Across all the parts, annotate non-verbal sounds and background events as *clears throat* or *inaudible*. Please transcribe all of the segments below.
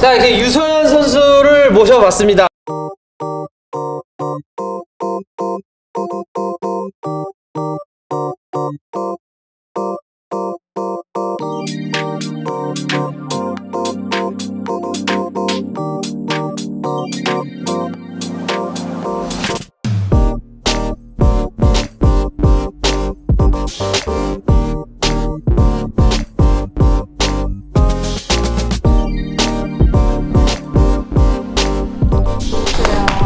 자, 이렇게 유소연 선수를 모셔봤습니다.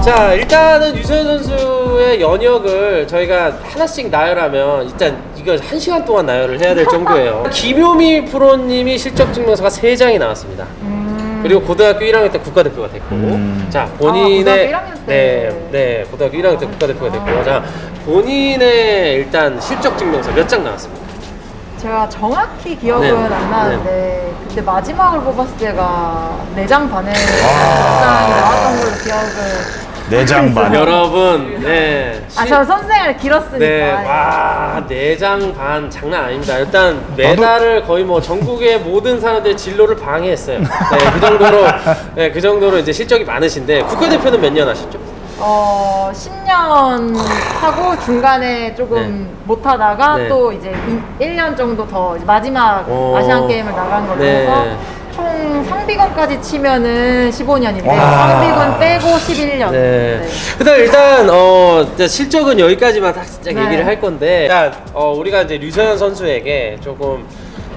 자, 일단은 유소연 선수의 연역을 저희가 하나씩 나열하면 일단 이거 한 시간 동안 나열을 해야 될 정도예요. *laughs* 김효미 프로님이 실적 증명서가 세 장이 나왔습니다. 그리고 고등학교 1학년 때 국가대표가 됐고, 음. 자 본인의 아, 고등학교 1학년 때. 네, 네 고등학교 1학년 때 국가대표가 됐고, 자 본인의 일단 실적 증명서 몇 장 나왔습니다. 제가 정확히 기억은 네. 안 나는데 그때 마지막을 뽑았을 때가 내장 반에 장이 나왔던 걸로 기억을 내장 반. *laughs* 여러분, 네. 아 실- 저 선생을 길었으니까 네, 와, 내장 반 장난 아닙니다. 일단 메달을 거의 뭐 전국의 모든 사람들의 진로를 방해했어요. 네, 그 정도로, 네, 그 정도로 이제 실적이 많으신데 국가대표는 몇 년 하셨죠? 어 10년 하고 중간에 조금 못 하다가 네. 또 이제 1년 정도 더 이제 마지막 오. 아시안 게임을 나간 걸로 네. 해서 총 상비군까지 치면은 15년인데 와. 상비군 빼고 11년. 네. 일단 일단 어 이제 실적은 여기까지만 살짝 네. 얘기를 할 건데, 일단 어 우리가 이제 류서연 선수에게 조금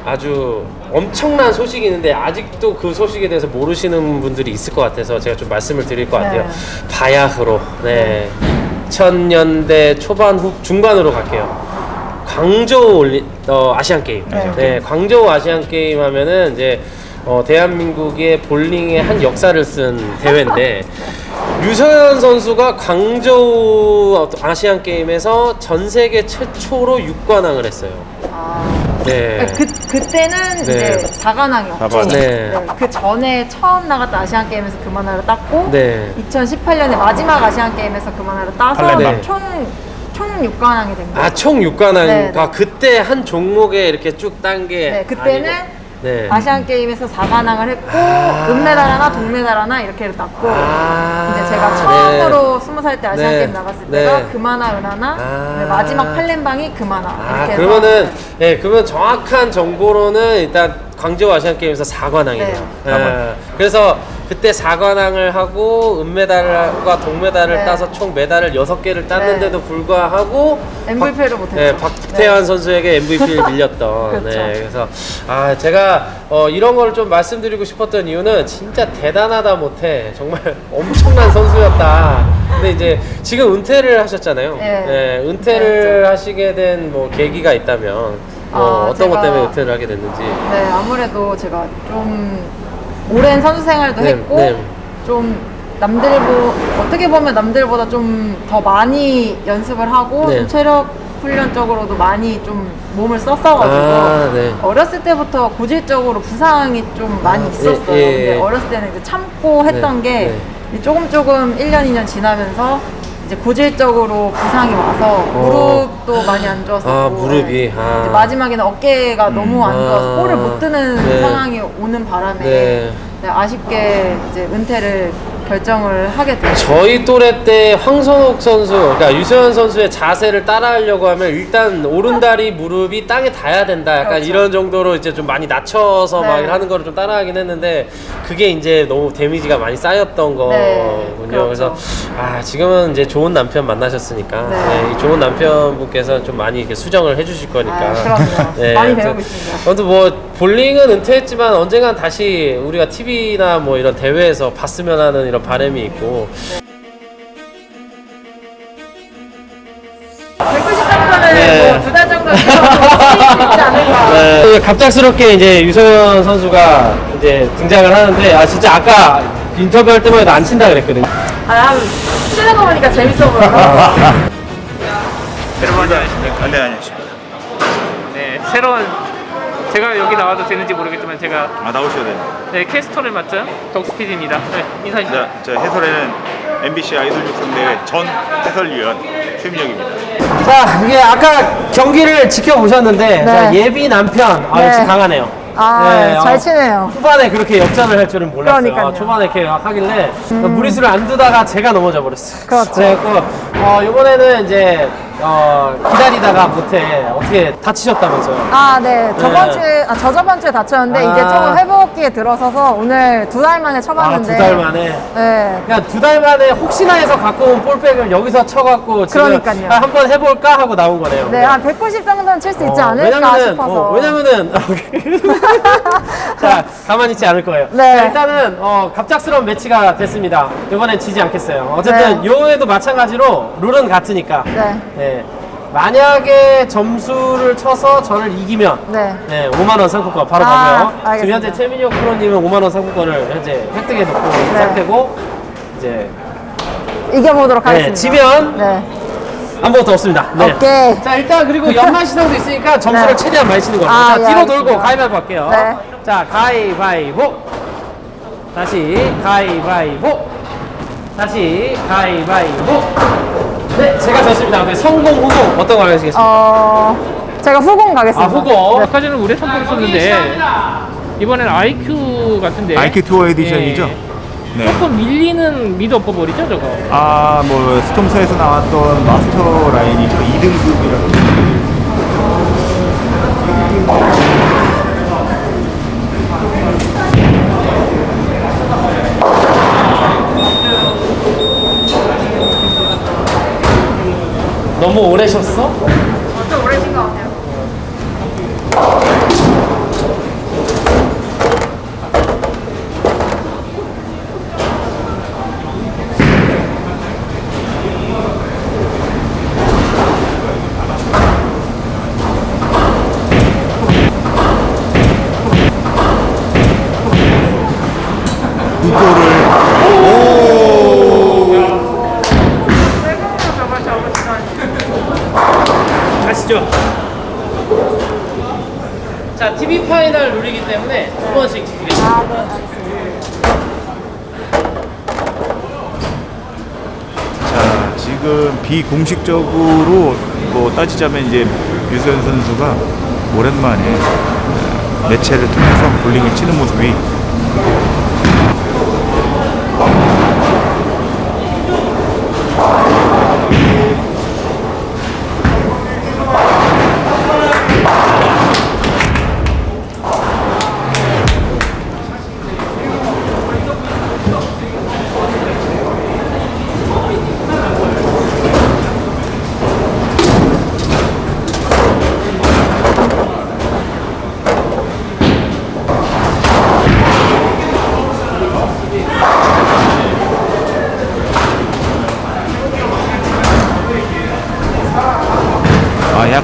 아주 엄청난 소식이 있는데 아직도 그 소식에 대해서 모르시는 분들이 있을 것 같아서 제가 좀 말씀을 드릴 것 같아요. 네. 바야흐로 네 2000년대 초반 후 중반으로 갈게요. 광저우 올리 어, 아시안 게임. 네. 네, 광저우 아시안 게임 하면은 이제 어, 대한민국의 볼링의 한 역사를 쓴 대회인데 류서연 선수가 광저우 아시안 게임에서 전 세계 최초로 6관왕을 했어요. 아. 네. 그, 그때는 네. 이제 4관왕이었고 사관왕. 네. 그 전에 처음 나갔던 아시안 게임에서 금화나를 땄고 네. 2018년에 마지막 아시안 게임에서 금화나를 따서 팔렘방. 총, 총 6관왕이 된 거예요. 아, 총 6관왕. 네, 아, 그때 한 종목에 이렇게 쭉 딴 게 네, 그때는 아니고. 네. 아시안 게임에서 4관왕을 했고 아. 은메달 하나, 동메달 하나 이렇게 땄고 아, 이제 제가 네. 처음으로 20살 때 아시안 네. 게임 나갔을 네. 때가 금하나, 은하나, 아. 네, 마지막 팔렘방이 금하나 아, 이렇게 해서 그러면은 예, 그러면 정확한 정보로는 일단 광저우 아시안 게임에서 4관왕이네요. 네. 예, 그래서 그때 4관왕을 하고 은메달과 동메달을 네. 따서 총 메달을 6개를 땄는데도 불구하고 MVP를 못했죠. 네, 박태환 네. 선수에게 MVP를 밀렸던. *laughs* 그렇죠. 네, 그래서 아 제가 어, 이런 걸 좀 말씀드리고 싶었던 이유는 진짜 대단하다 못해 정말 *laughs* 엄청난 선수였다. 근데 이제 지금 은퇴를 하셨잖아요. 네. 네, 은퇴를 하시게 된 뭐 계기가 있다면 뭐 아, 어떤 것 때문에 은퇴를 하게 됐는지. 네, 아무래도 제가 좀 오랜 선수 생활도 네, 했고 네. 좀 남들보 어떻게 보면 남들보다 좀 더 많이 연습을 하고 네. 좀 체력 훈련적으로도 많이 좀 몸을 썼어가지고 아, 네. 어렸을 때부터 고질적으로 부상이 좀 많이 아, 있었어요. 예, 예. 근데 어렸을 때는 이제 참고 했던 네, 게 네. 조금 조금 1년 2년 지나면서 이제 고질적으로 부상이 와서 어. 무릎도 많이 안 좋았었고 아, 무릎이. 아. 이제 마지막에는 어깨가 너무 안 좋아서 아. 볼을 못 드는 네. 상황이 오는 바람에 네. 네, 아쉽게 이제 은퇴를 결정을 하게 됐죠. 저희 또래 때 황선옥 선수, 그러니까 유세현 선수의 자세를 따라하려고 하면 일단 오른다리 무릎이 땅에 닿아야 된다. 약간 그렇죠. 이런 정도로 이제 좀 많이 낮춰서 막 네. 하는 거를 좀 따라하긴 했는데 그게 이제 너무 데미지가 많이 쌓였던 네, 거군요. 그래서 그렇죠. 아 지금은 이제 좋은 남편 만나셨으니까 네. 네, 이 좋은 남편분께서 좀 많이 이렇게 수정을 해주실 거니까. 아, 그럼요. *laughs* 많이 배우고 있습니다. 아무튼 뭐 볼링은 은퇴했지만 언젠간 다시 우리가 TV나 뭐 이런 대회에서 봤으면 하는 이런 바람이 있고 190점이면은 네. 뭐두 달 정도 있지 않을까. 네, 갑작스럽게 이제 유소연 선수가 이제 등장을 하는데 아 진짜 아까 인터뷰할 때만 해도 안 친다 그랬거든요. 아, 난 치는 거 보니까 재밌어 보여서. 여러분 안녕하십니까. 아, 네, 안녕하십니까. 네, 새로운 제가 여기 나와도 되는지 모르겠지만 제가 아, 나오셔야 돼요. 네, 캐스터를 맡은 덕스피디입니다. 네, 인사해 주세요. 자, 저 해설에는 MBC 아이돌 육성대회 전 해설위원 최민혁입니다. 자 이게 아까 경기를 지켜보셨는데 네. 자, 예비 남편 아 네. 역시 강하네요. 아, 잘 어, 치네요. 후반에 그렇게 역전을 할 줄은 몰랐어요. 그러니까요. 음. 아, 초반에 이렇게 막 하길래 무리수를 안 두다가 제가 넘어져 버렸어요. 그렇죠. 그래갖고 어, 이번에는 이제 어, 기다리다가 못해 어떻게 다치셨다면서요? 아, 네. 저번 네. 주에, 아, 저저번 주에 다쳤는데, 아. 이제 조금 회복기에 들어서서 오늘 두 달 만에 아, 쳐봤는데. 두달 만에. 네. 그냥 두 달 만에 혹시나 해서 갖고 온 볼백을 여기서 쳐갖고 지금 그러니까요. 아, 한번 해볼까 하고 나온 거네요. 네, 한 190 정도는 칠 수 있지 어, 않을까 왜냐면은, 싶어서. 어, 왜냐면은 *laughs* 자 가만히 있지 않을 거예요. 네. 자, 일단은 어, 갑작스러운 매치가 됐습니다. 이번엔 지지 않겠어요. 어쨌든 네. 요에도 마찬가지로 룰은 같으니까. 네. 네. 만약에 점수를 쳐서 저를 이기면 네. 네, 5만 원 상품권 바로 아, 가고요. 지금 알겠습니다. 현재 최민혁 프로님은 5만 원 상품권을 현재 획득해 놓고 있는 네. 상태고 이제 이겨보도록 네, 하겠습니다. 지면 네. 아무것도 없습니다. 네. 오케이. 자 일단 그리고 연말 시상도 있으니까 *laughs* 점수를 네. 최대한 많이 치는 겁니다. 아, 자 예, 뒤로 알겠습니다. 돌고 가위바위보 할게요. 네. 자 가위바위보. 다시 가위바위보. 다시 가위바위보. 네 제가 졌습니다. 네, 성공 후공 어떤 거 하시겠습니까? 어, 제가 후공 가겠습니다. 아 후공. 아까 전에 우레 선풍 썼는데 이번엔 IQ 같은데 IQ 투어 에디션이죠? 예. 네. 조금 밀리는 미드 엎어버리죠 저거 아, 뭐 스톰사에서 나왔던 마스터 라인이죠. 2등급이라고. 너무 오래 쉬었어? 좀 오래 친것 같아요. 이거를 가시죠. 자 TV 파이널 룰이기 때문에 두 번씩 지키겠습니다. 아, 네, 알겠습니다. 자, 지금 비공식적으로 뭐 따지자면 이제 유소연 선수가 오랜만에 매체를 통해서 볼링을 치는 모습이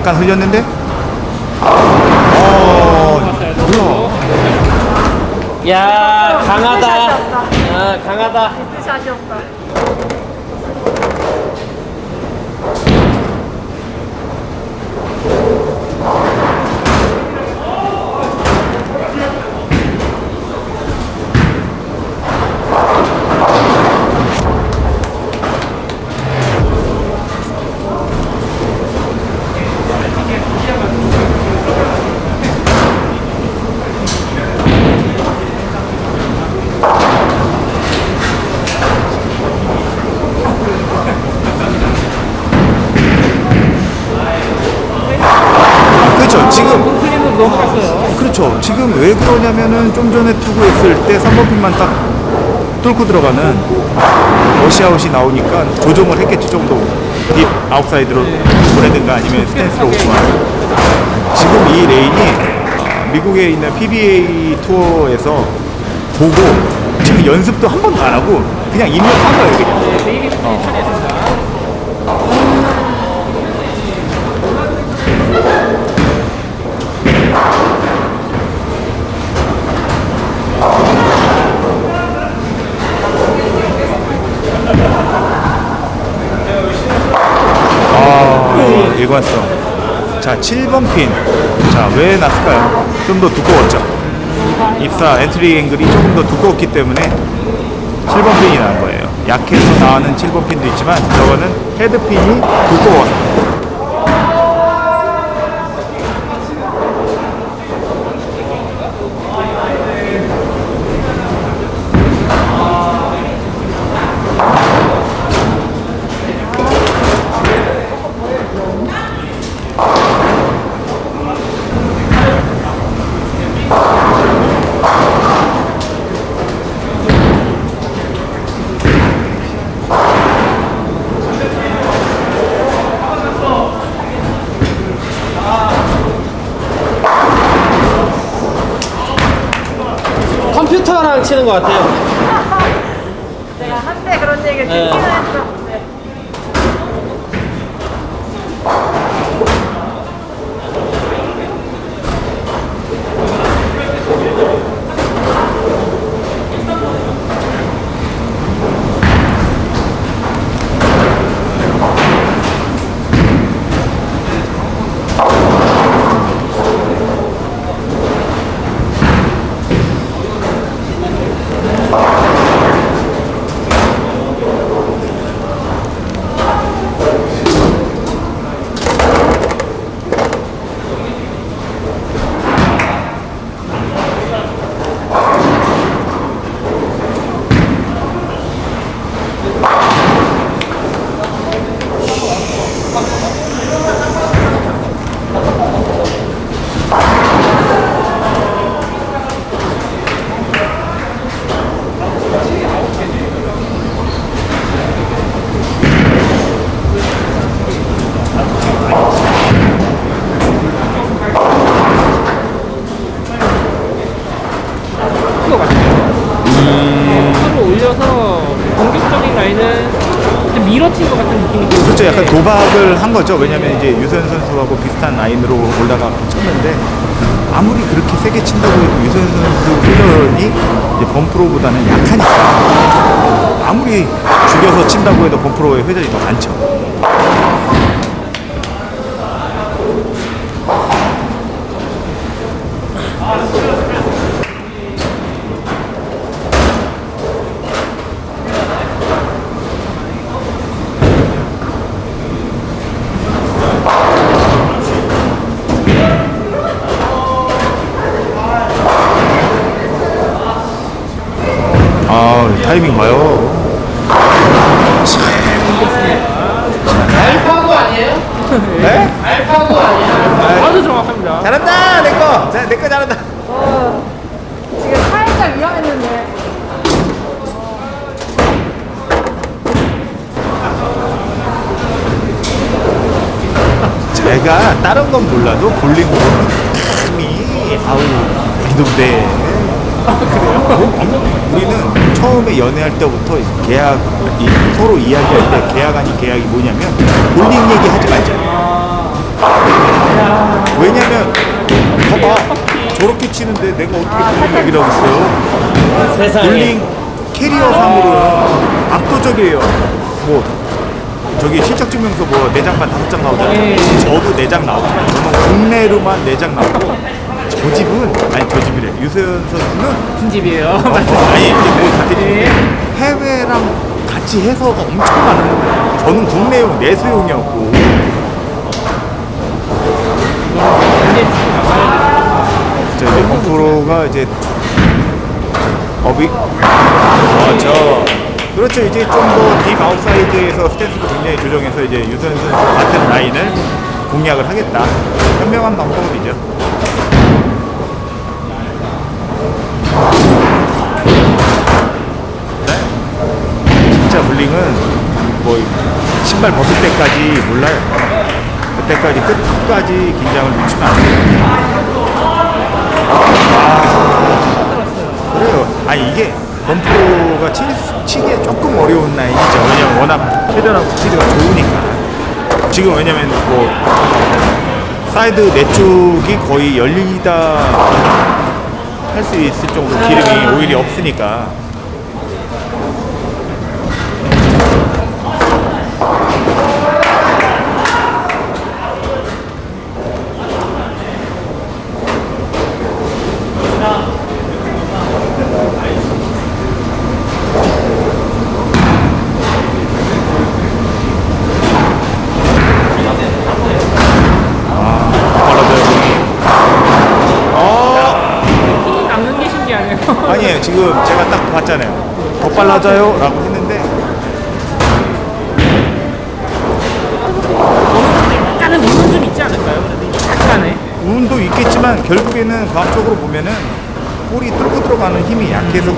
약간 흘렸는데? 어, 뭐야? 야 강하다. 야 강하다. 샷이 없다. 지금 클린으로 넘어갔어요? 그렇죠. 지금 왜 그러냐면은 좀 전에 투구했을 때 3번 핀만 딱 뚫고 들어가는 러시아웃이 나오니까 조정을 했겠지 좀더딥 아웃사이드로 보내든가 아니면 스탠스로 오거나 지금 이 레인이 어, 미국에 있는 PBA 투어에서 보고 지금 연습도 한 번도 안 하고 그냥 입력한 거예요 그냥. 내일이 처리했습니다 아, 일관성. 자, 7번 핀. 자, 왜 났을까요? 좀 더 두꺼웠죠. 입사 엔트리 앵글이 조금 더 두꺼웠기 때문에 7번 핀이 나온 거예요. 약해서 나오는 7번 핀도 있지만 저거는 헤드 핀이 두꺼워서. 것 같아요. 제가 한때 그런 얘기를 네. 듣기는 했죠. 네. 것 같아요. 서로 올려서 공격적인 라인은 좀 밀어친 것 같은 느낌이 들어요. 그렇죠. 약간 도박을 한 거죠. 왜냐면 이제 유소연 선수하고 비슷한 라인으로 올라가 쳤는데 아무리 그렇게 세게 친다고 해도 유소연 선수 회전이 이제 범프로보다는 약하니까 아무리 죽여서 친다고 해도 범프로의 회전이 더 많죠. 아 타이밍 봐요. 알파고 아니에요? 네? 알파고 아니에요? 아주 정확합니다. 잘한다 내 거. 자, 내거 잘한다. 어, 지금 살짝 위험했는데. 제가 다른 건 몰라도 감이 아우 이동대. 그래요? 우리는 처음에 연애할 때부터 계약 이, 서로 이야기할 때 계약 아닌 계약이 뭐냐면 볼링 얘기 하지 말자. 왜냐면 봐봐 저렇게 치는데 내가 어떻게 볼링 얘기를 하고 있어요? 세상에. 볼링 캐리어상으로는 압도적이에요. 뭐 저기 실적 증명서 뭐 내장만 다섯 장 나오잖아요. 저도 내장 나오지만 저는 국내로만 내장 나오고 저 집은 아니 저 집이래 유세현 선수는 무슨 집이에요? *laughs* 아니 이제 뭐 같은 해외랑 같이 해서가 엄청 많은 거예요. 저는 국내용 내수용이었고 저 이제 홈프로가 이제 업이 맞죠. 그렇죠. 이제 좀더딥 아웃사이드에서 스탠스도 굉장히 조정해서 이제 유선 선수 같은 라인을 공략을 하겠다. 현명한 방법이죠. 네. 진짜 볼링은 뭐 신발 벗을 때까지 몰라요. 그때까지 끝까지 긴장을 놓치면 안 돼요. 그래요. 아니 이게 범프로가 치, 치기에 조금 어려운 라인이죠. 왜냐면 워낙 헤드랑 스피드가 좋으니까. 지금 왜냐면 뭐 사이드 내 쪽이 거의 열리다 할 수 있을 정도 기름이 오일이 없으니까. 빨라져요. 힘이 남는 게 신기하네요. 아니에요. 지금 제가 딱 봤잖아요. 더 빨라져요? 라고 했는데 약간은 운은 좀 있지 않을까요? 그래도 약간의. 운도 있겠지만 결국에는 과학적으로 보면은 볼이 뚫고 들어가는 힘이 약해서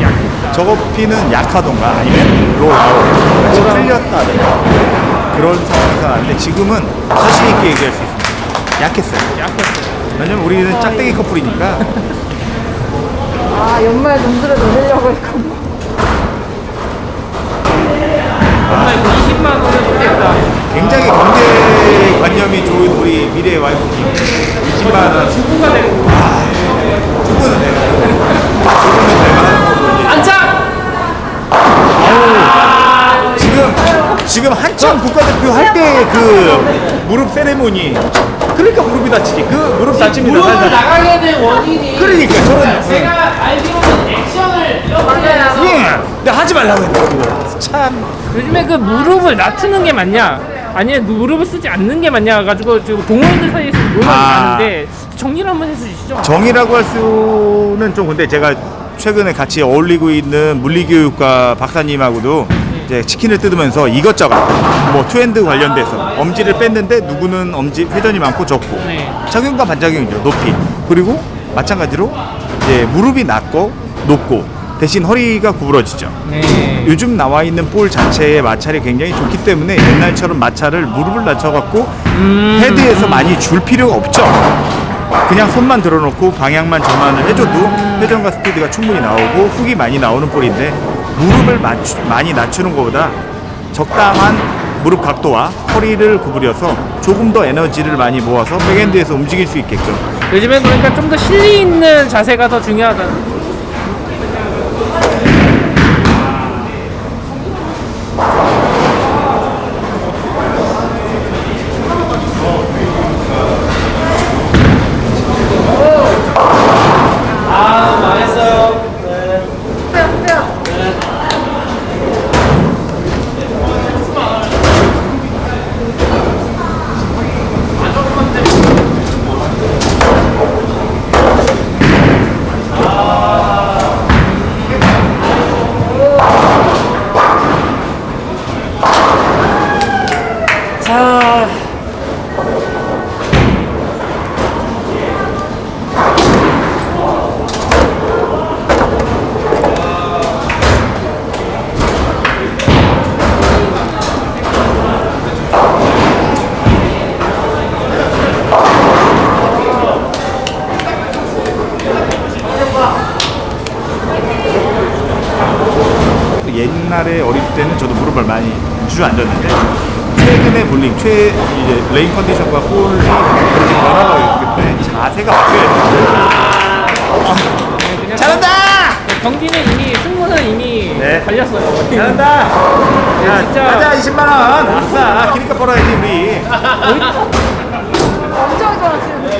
저거 피는 약하던가 아니면 롤아웃 같이 풀렸다든가 그런 상황에서 나는데 지금은 자신 있게 얘기할 수 있습니다. 약했어요. 약했어요. 왜냐면 우리는 짝대기 커플이니까 *laughs* 아 연말 점수를 노리려고 했군요. 정말 20만 원을 못겠다. 굉장히 경제관념이 좋은 우리 미래의 와이프님. 20만 원. 축구가 되는 거. 축구는 내가 축구는 내가 하는 거고 이제 안착! 지금 지금 한참 국가대표 할 때 그 무릎 세레모니. 그러니까 무릎이 다치지. 그 무릎 다칩니다 무릎을 살살 나가게 된 원인이 그러니까 저는 제가 알기로는 액션을 이렇게 해서 예. 내가 하지 말라고 했다고 참. 요즘에 그 무릎을 낮추는 게 맞냐? 아니면 무릎을 쓰지 않는 게 맞냐 가지고 지금 동호인들 사이에서 논란이 아. 많은데 정리를 한번 해주시죠. 정이라고 할 수는 좀 근데 제가 최근에 같이 어울리고 있는 물리교육과 박사님하고도 이제 치킨을 뜯으면서 이것저것 뭐 투핸드 관련돼서 엄지를 뺐는데 누구는 엄지 회전이 많고 적고 네. 착용과 반작용이죠 높이 그리고 마찬가지로 이제 무릎이 낮고 높고 대신 허리가 구부러지죠 네. 요즘 나와 있는 볼 자체의 마찰이 굉장히 좋기 때문에 옛날처럼 마찰을 무릎을 낮춰갖고 헤드에서 많이 줄 필요가 없죠. 그냥 손만 들어놓고 방향만 전환을 해줘도 회전과 스피드가 충분히 나오고 훅이 많이 나오는 볼인데 무릎을 맞추, 많이 낮추는 것보다 적당한 무릎 각도와 허리를 구부려서 조금 더 에너지를 많이 모아서 백엔드에서 움직일 수 있게끔. 요즘엔 그러니까 좀 더 실리 있는 자세가 더 중요하다 아 망했어요 스페어 스페어. 자 옛날에 어릴 때는 저도 무릎을 많이 주저앉았는데 최근에 볼링, 최 이제 레인 컨디션과 볼이 그렇게 변화가 있기 때문에 자세가 바뀌어야 돼요. 잘한다! 경기는 이미 승부는 이미 네. 달렸어요 잘한다! 야, 진짜. 가자 20만 원. 아싸, 기니까 벌어야지 우리. 엄청 좋아지는데.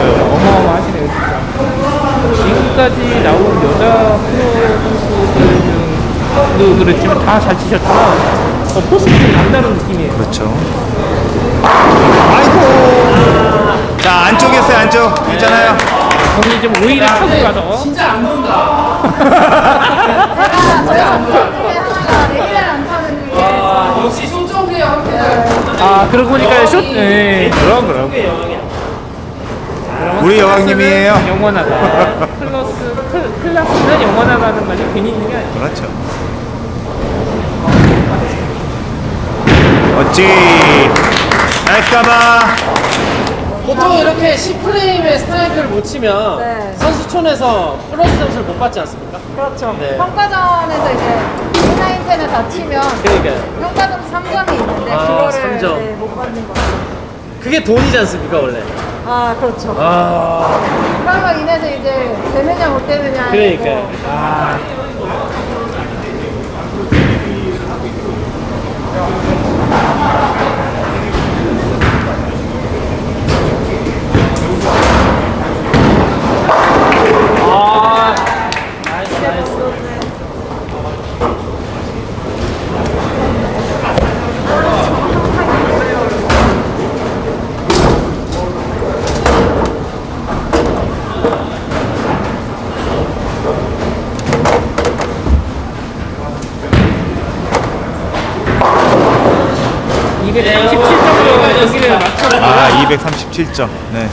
어마어마하시네요 진짜 지금까지 나온 여자 프로 선수들도 그렇지만 다 잘 치셨지만 어, 포스팅이 남다른 느낌이에요 그렇죠. 아이고. 자, 안쪽이었어요, 안쪽. 괜찮아요. 거기 좀 오히려 타고 가서 진짜 안 본다 제가 저희 하나가 내일을 안 타는 게. 아, 역시 아 그러고 보니까 숏 네. 그럼, 그럼. 우리 여왕님이에요. 영원하다 *laughs* 클러스 클, 클라스는 영원하다는 말이 괜히 있는 게 아니에요 그렇죠. 나이스 가봐. 보통 이렇게 C프레임의 스트라이크를 못 치면 네. 선수촌에서 플러스 점수를 못 받지 않습니까? 그렇죠. 네. 평가전에서 이제 인라인텐을 다 치면 그러니까요 평가점 3점이 있는데 아, 그거를 삼 점. 네, 못 받는 거죠. 그게 돈이지 않습니까 원래 아 그렇죠. 아 그걸로 인해서 이제 되느냐 못 되느냐. 그러니까요 아 아, 나이스 나이스 이게 27점으로 여기를 맞춰서 아, 237점. 네.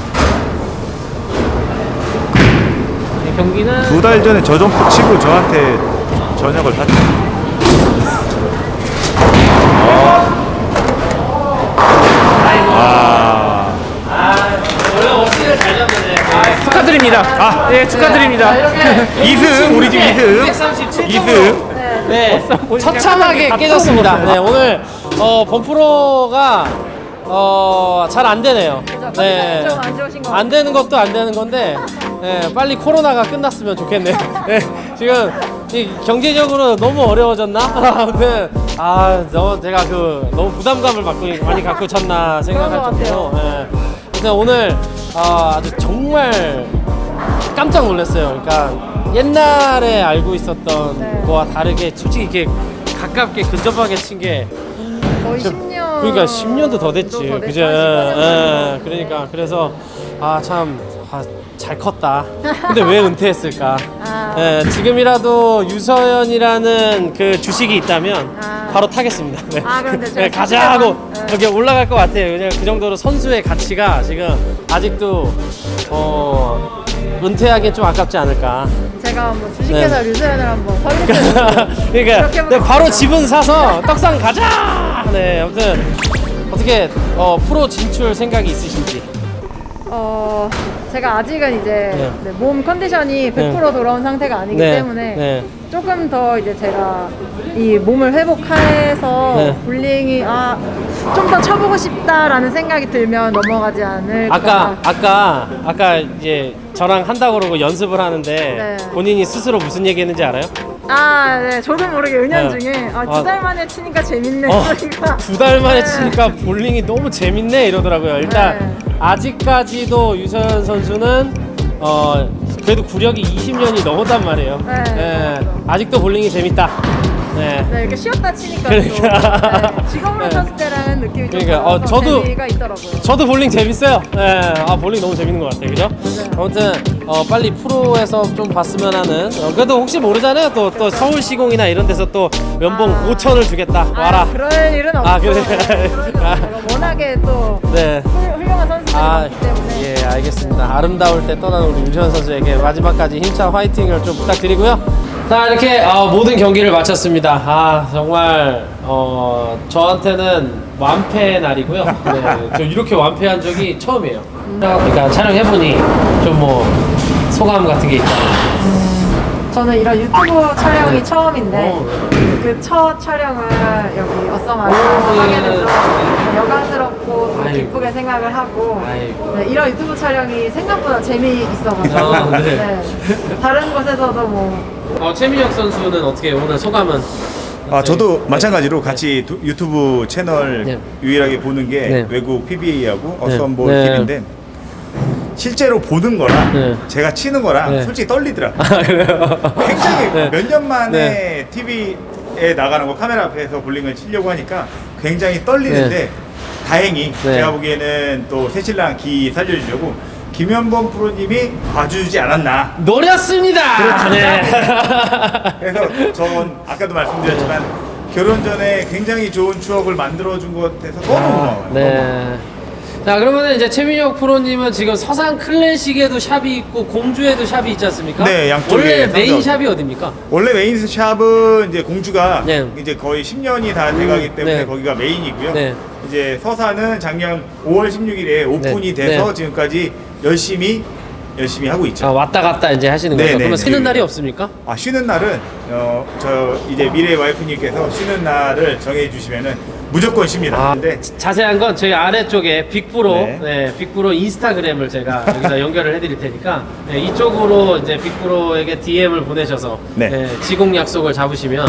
경기는 두 달 전에 저 점프 치고 저한테 저녁을 샀죠. 어. 아. 아, 원래 어시를 잘 잡네. 아, 축하드립니다. 아, 예, 축하드립니다. 이승 우리 집 이승 137. 이승 네, 보니까 처참하게 다 깨졌습니다. 네, 오늘 어, 범프로가 어, 잘 안 되네요. 네. 안 되는 것도 안 되는 건데 네, 빨리 코로나가 끝났으면 좋겠네. 네, *laughs* 지금 이 경제적으로 너무 어려워졌나? *laughs* 아무튼 아, 너무 제가 그 너무 부담감을 받고 많이 갖고 쳤나 생각할 그런 것 정도로. 네. 아무튼 오늘 어, 아주 정말 깜짝 놀랐어요. 그러니까 옛날에 알고 있었던 네. 거와 다르게 솔직히 이렇게 가깝게 근접하게 친게 거의 10년. 그러니까 10년도 더 됐지. 더 그죠? 10년 예, 그러니까 그래서 아 참 잘 컸다. 근데 왜 은퇴했을까? 아. 예, 지금이라도 유서연이라는 그 주식이 있다면 아. 바로 타겠습니다. 네. 아, 그런데 제가 네, 가자 하고 네. 이렇게 올라갈 것 같아요. 왜냐면 그 정도로 선수의 가치가 지금 아직도 어 은퇴하기엔 좀 아깝지 않을까. 제가 뭐 주식회사 네. 류세연을 한번 설립해서 *laughs* 그러니까 네, 바로 지분 사서 떡상 가자. 네, 아무튼 어떻게 어, 프로 진출 생각이 있으신지. 어 제가 아직은 이제 네. 네, 몸 컨디션이 100% 네. 돌아온 상태가 아니기 네, 때문에 네. 조금 더 이제 제가 이 몸을 회복해서 네. 볼링이 아 좀 더 쳐보고 싶다라는 생각이 들면 넘어가지 않을까. 아까 아까 아까 이제 저랑 한다 고 그러고 연습을 하는데 네. 본인이 스스로 무슨 얘기했는지 알아요? 아, 네. 저도 모르게 은연 네. 중에 아, 아. 두달 만에 치니까 재밌네 어, 소리가. 두 달 만에 네. 치니까 볼링이 너무 재밌네 이러더라고요. 일단 네. 아직까지도 유서연 선수는 어 그래도 구력이 20년이 넘었단 말이에요. 네. 네, 아직도 볼링이 재밌다. 네. 네, 이렇게 쉬었다 치니까 그러니까. 또 네, 직업으로 네. 쳤을 때랑은 느낌이 좀 그러니까, 어, 저도- 재미가 있더라고요. 저도 볼링 재밌어요. 네, 아 볼링 너무 재밌는 것 같아요, 그죠? 네. 아무튼 어, 빨리 프로에서 좀 봤으면 하는. 어, 그래도 혹시 모르잖아요. 또 또 서울 시공이나 이런 데서 또 연봉 아. 5천을 주겠다. 와라. 아, 그럴 일은 없고. 아, 그래. 일은 아. 없고. 워낙에 또 네. 훌- 훌륭한 선수들이 아, 많기 때문에. 예, 알겠습니다. 아름다울 때 떠나는 우리 유시현 선수에게 마지막까지 힘찬 화이팅을 좀 부탁드리고요. 자, 이렇게 어, 모든 경기를 마쳤습니다. 아, 정말 어, 저한테는 완패의 날이고요. 네, 저 이렇게 완패한 적이 처음이에요. 그러니까 촬영해보니 좀 뭐 소감 같은 게 있다. 저는 이런 유튜브 촬영이 처음인데 어. 그 첫 촬영을 여기 어썸아서 오, 하게 예. 돼서 영광스럽고 또 아이고. 기쁘게 생각을 하고 아이고. 네, 이런 유튜브 촬영이 생각보다 재미있어가지고 아, 네. 네. 다른 곳에서도 뭐 어, 최민혁 선수는 어떻게 오늘 소감은? 아 저도 네. 마찬가지로 같이 두- 유튜브 채널 네. 유일하게 보는 게 네. 외국 PBA하고 네. 어썸볼 네. TV인데 실제로 보는 거랑 네. 제가 치는 거랑 네. 솔직히 떨리더라고요. 아, 그래요? 굉장히 네. 몇 년 만에 네. TV에 나가는 거 카메라 앞에서 볼링을 치려고 하니까 굉장히 떨리는데 네. 다행히 네. 제가 보기에는 또 새신랑 기 살려주려고 김현범 프로님이 봐주지 않았나. 노렸습니다! 그렇죠. 네. *laughs* 그래서 전 아까도 말씀드렸지만 결혼 전에 굉장히 좋은 추억을 만들어준 것 같아서 너무 고마워요. 네. 자 그러면 이제 최민혁 프로님은 지금 서산 클래식에도 샵이 있고 공주에도 샵이 있지 않습니까? 네, 양쪽에 원래 메인 상점. 샵이 어딥니까? 원래 메인 샵은 이제 공주가 네. 이제 거의 10년이 다 돼가기 때문에 네. 거기가 메인이고요. 네. 이제 서산은 작년 5월 16일에 오픈이 네. 돼서 네. 지금까지 열심히 열심히 하고 있죠. 아 왔다 갔다 이제 하시는 네, 거죠? 네, 그러면 네. 쉬는 날이 없습니까? 아 쉬는 날은 어 저 이제 미래 와이프님께서 쉬는 날을 정해 주시면은 무조건 쉽니다. 아, 근데 자세한 건 저희 아래쪽에 빅프로, 네. 네. 빅프로 인스타그램을 제가 여기다 *laughs* 연결을 해드릴 테니까 네, 이쪽으로 이제 빅프로에게 DM을 보내셔서 네. 네, 지공 약속을 잡으시면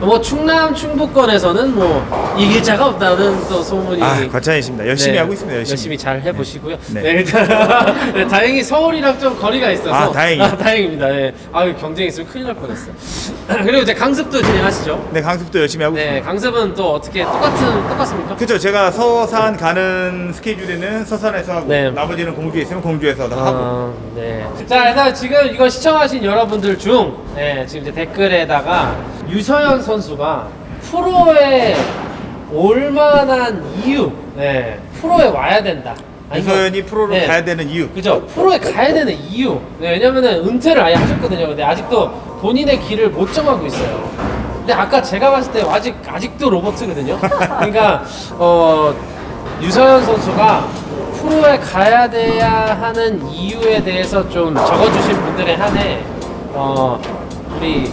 뭐 충남 충북권에서는 뭐 이길 자가 없다는 또 소문이 아 과찬이십니다. 열심히 네, 하고 있습니다. 열심히. 잘 해보시고요. 네. 네. 일단 *laughs* 네, 다행히 서울이랑 좀 거리가 있어서 아, 다행이요. 다행입니다. 네. 아 경쟁 있으면 큰일 날 뻔했어요. *clears throat* 그리고 이제 강습도 진행하시죠. 네 강습도 열심히 하고 네, 있습니다. 강습은 또 어떻게 똑같은 똑같습니까? 그렇죠. 제가 서산 가는 스케줄에는 서산에서 하고 네. 나머지는 공주에 있으면 공주에서 하고. 아, 네. 자, 일단 지금 이거 시청하신 여러분들 중, 네, 지금 이제 댓글에다가 유서연 선수가 프로에 올 만한 이유, 네, 프로에 와야 된다. 유서연이 프로로 네. 가야 되는 이유. 그죠? 프로에 가야 되는 이유. 네, 왜냐면은 은퇴를 아예 하셨거든요. 근데 아직도 본인의 길을 못 정하고 있어요. 근데 아까 제가 봤을 때 아직 아직도 로버트거든요. 그러니까 어 유서연 선수가 프로에 가야 돼야 하는 이유에 대해서 좀 적어주신 분들의 한해 어, 우리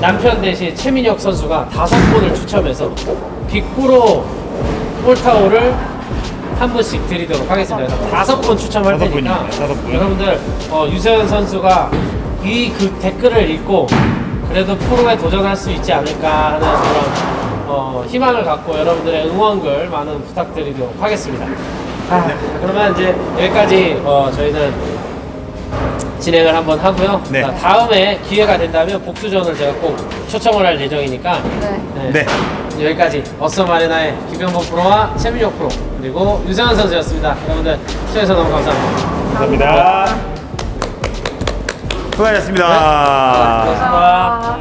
남편 대신 최민혁 선수가 다섯 분을 추첨해서 빅프로 홀타오를 한 분씩 드리도록 하겠습니다. 그래서 다섯 분 추첨할 다섯 테니까 분이네요, 다섯 분. 여러분들 어, 유서연 선수가 이 그 댓글을 읽고 그래도 프로에 도전할 수 있지 않을까 하는 그런 어, 희망을 갖고 여러분들의 응원글 많은 부탁드리도록 하겠습니다. 아, 그러면 이제 여기까지 어, 저희는 진행을 한번 하고요. 네. 자, 다음에 기회가 된다면 복수전을 제가 꼭 초청을 할 예정이니까 네. 네. 여기까지 어썸 아레나의 김영범 프로와 최민혁 프로 그리고 유세현 선수였습니다. 여러분들 시청해주셔서 너무 감사합니다. 감사합니다. 수고하셨습니다. 아,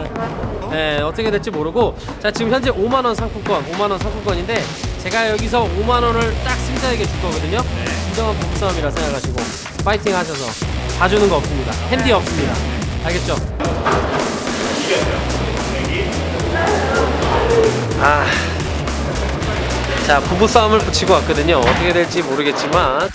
네, 어떻게 될지 모르고 자 지금 현재 5만 원 상품권, 5만 원 상품권인데 제가 여기서 5만 원을 딱 승자에게 줄 거거든요. 진정한 부부싸움이라 생각하시고 파이팅 하셔서 봐주는 거 없습니다. 핸디 없습니다. 알겠죠? 아, 자 부부 싸움을 붙이고 왔거든요. 어떻게 될지 모르겠지만